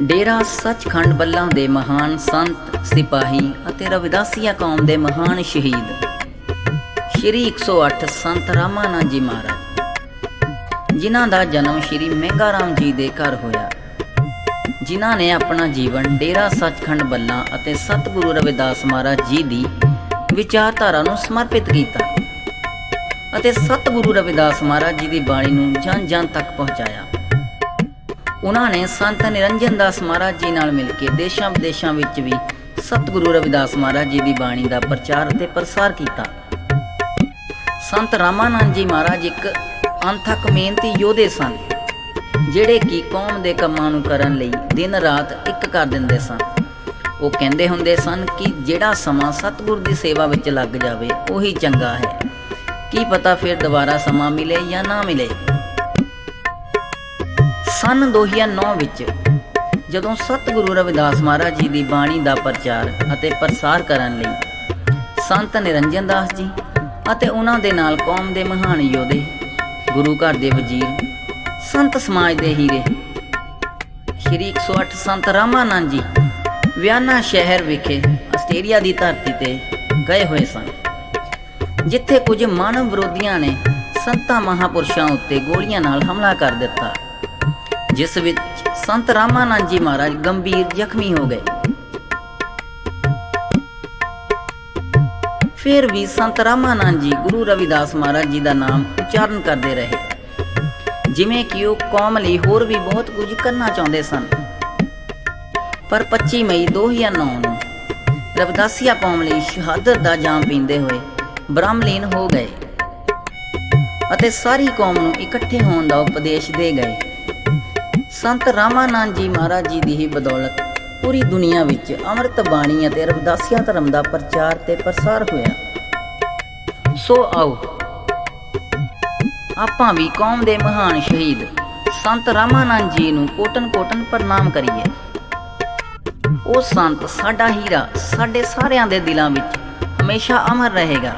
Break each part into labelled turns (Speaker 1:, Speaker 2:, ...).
Speaker 1: ਡੇਰਾ ਸੱਚਖੰਡ ਬੱਲਾਂ ਦੇ ਮਹਾਨ ਸੰਤ, ਸਿਪਾਹੀ ਅਤੇ ਰਵਿਦਾਸੀਆ ਕੌਮ ਦੇ ਮਹਾਨ ਸ਼ਹੀਦ। ਸ਼੍ਰੀ 108 ਸੰਤ ਰਾਮਾਨੰਦ ਜੀ ਮਹਾਰਾਜ, ਜਿਨ੍ਹਾਂ ਦਾ ਜਨਮ ਸ਼੍ਰੀ ਮਹਿੰਗਾ ਜੀ ਦੇ ਘਰ ਹੋਇਆ। ਜਿਨ੍ਹਾਂ ਨੇ ਆਪਣਾ ਜੀਵਨ ਡੇਰਾ ਸੱਚਖੰਡ ਬੱਲਾਂ ਅਤੇ ਸਤਿਗੁਰੂ ਰਵਿਦਾਸ ਮਹਾਰਾਜ ਜੀ ਦੀ ਵਿਚਾਰਧਾਰਾ ਨੂੰ ਸਮਰਪਿਤ ਕੀਤਾ ਅਤੇ ਸਤਿਗੁਰੂ ਰਵਿਦਾਸ ਮਹਾਰਾਜ ਜੀ ਦੀ ਬਾਣੀ ਨੂੰ ਜਨ ਜਨ ਤੱਕ ਪਹੁੰਚਾਇਆ। ਉਹਨਾਂ ਨੇ ਸੰਤ ਨਿਰੰਜਨ ਦਾਸ ਮਹਾਰਾਜ ਜੀ ਨਾਲ ਮਿਲ ਕੇ ਦੇਸ਼ਾਂ ਵਿਦੇਸ਼ਾਂ ਵਿੱਚ ਵੀ ਸਤਿਗੁਰੂ ਰਵਿਦਾਸ ਮਹਾਰਾਜ ਜੀ ਦੀ ਬਾਣੀ ਦਾ ਪ੍ਰਚਾਰ ਅਤੇ ਪ੍ਰਸਾਰ ਕੀਤਾ। ਸੰਤ ਰਾਮਾਨੰਦ ਜੀ ਮਹਾਰਾਜ ਇੱਕ ਅੰਥਕ ਮਿਹਨਤੀ ਯੋਧੇ ਸਨ, ਜਿਹੜੇ ਕਿ ਕੌਮ ਦੇ ਕੰਮਾਂ ਨੂੰ ਕਰਨ ਲਈ ਦਿਨ ਰਾਤ ਇੱਕ ਕਰ ਦਿੰਦੇ ਸਨ। ਉਹ ਕਹਿੰਦੇ ਹੁੰਦੇ ਸਨ ਕਿ ਜਿਹੜਾ ਸਮਾਂ ਸਤਿਗੁਰ ਦੀ ਸੇਵਾ ਵਿੱਚ ਲੱਗ ਜਾਵੇ, ਉਹੀ ਚੰਗਾ ਹੈ। ਕੀ ਪਤਾ ਫਿਰ ਦੁਬਾਰਾ ਸਮਾਂ ਮਿਲੇ ਜਾਂ ਨਾ ਮਿਲੇ। ਸਨ 2009 ਵਿੱਚ ਜਦੋਂ ਸਤਿਗੁਰੂ ਰਵਿਦਾਸ ਮਹਾਰਾਜ ਜੀ ਦੀ ਬਾਣੀ ਦਾ ਪ੍ਰਚਾਰ ਅਤੇ ਪ੍ਰਸਾਰ ਕਰਨ ਲਈ ਸੰਤ ਨਿਰੰਜਨ ਦਾਸ ਜੀ ਅਤੇ ਉਹਨਾਂ ਦੇ ਨਾਲ ਕੌਮ ਦੇ ਮਹਾਨ ਯੋਧੇ, ਗੁਰੂ ਘਰ ਦੇ ਵਜ਼ੀਰ, ਸੰਤ ਸਮਾਜ ਦੇ ਹੀਰੇ, ਸ਼੍ਰੀ 108 ਸੰਤ ਰਾਮਾਨੰਦ ਜੀ ਵਿਆਨਾ ਸ਼ਹਿਰ ਵਿਖੇ ਆਸਟ੍ਰੇਲੀਆ ਦੀ ਧਰਤੀ ਤੇ ਗਏ ਹੋਏ ਸਨ, ਜਿੱਥੇ ਕੁਝ ਮਾਨਵ ਵਿਰੋਧੀਆਂ ਨੇ ਸੰਤਾਂ ਮਹਾਪੁਰਸ਼ਾਂ ਉੱਤੇ ਗੋਲੀਆਂ ਨਾਲ ਹਮਲਾ ਕਰ ਦਿੱਤਾ। ਜਿਸ ਵਿੱਚ ਸੰਤ ਰਾਮਾਨੰਦ ਜੀ ਮਹਾਰਾਜ ਗੰਭੀਰ ਜ਼ਖਮੀ ਹੋ ਗਏ। ਫਿਰ ਵੀ ਸੰਤ ਰਾਮਾਨੰਦ ਜੀ ਗੁਰੂ ਰਵਿਦਾਸ ਮਹਾਰਾਜ ਜੀ ਦਾ ਨਾਮ ਉਚਾਰਨ ਕਰਦੇ ਰਹੇ। ਜਿਵੇਂ ਕਿ ਉਹ ਕੌਮ ਲਈ ਹੋਰ ਵੀ ਬਹੁਤ ਕੁਝ ਕਰਨਾ ਚਾਹੁੰਦੇ ਸਨ। ਪਰ 25 ਮਈ 2009 ਨੂੰ ਰਵਿਦਾਸੀਆ ਕੌਮ ਲਈ ਸ਼ਹਾਦਤ ਦਾ ਜਾਮ ਪੀਂਦੇ ਹੋਏ ਬ੍ਰਹਮਲੀਨ ਹੋ ਗਏ ਅਤੇ ਸਾਰੀ ਕੌਮ ਨੂੰ ਇਕੱਠੇ ਹੋਣ ਦਾ ਉਪਦੇਸ਼ ਦੇ ਗਏ। ਸੰਤ ਰਾਮਾਨੰਦ ਜੀ ਮਹਾਰਾਜ ਜੀ ਦੀ ਹੀ ਬਦੌਲਤ ਪੂਰੀ ਦੁਨੀਆ ਵਿੱਚ ਅੰਮ੍ਰਿਤ ਬਾਣੀ ਅਤੇ ਰਵਦਾਸੀਆਂ ਧਰਮ ਦਾ ਪ੍ਰਚਾਰ ਤੇ ਪ੍ਰਸਾਰ ਹੋਇਆ। ਸੋ ਆਓ, ਆਪਾਂ ਵੀ ਕੌਮ ਦੇ ਮਹਾਨ ਸ਼ਹੀਦ ਸੰਤ ਰਾਮਾਨੰਦ ਜੀ ਨੂੰ ਕੋਟਨ ਕੋਟਨ ਪ੍ਰਣਾਮ ਕਰੀਏ। ਉਹ ਸੰਤ ਸਾਡਾ ਹੀਰਾ ਸਾਡੇ ਸਾਰਿਆਂ ਦੇ ਦਿਲਾਂ ਵਿੱਚ ਹਮੇਸ਼ਾ ਅਮਰ ਰਹੇਗਾ।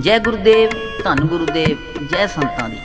Speaker 1: ਜੈ ਗੁਰਦੇਵ, ਧੰਨ ਗੁਰੂਦੇਵ, ਜੈ ਸੰਤਾਂ ਦੀ।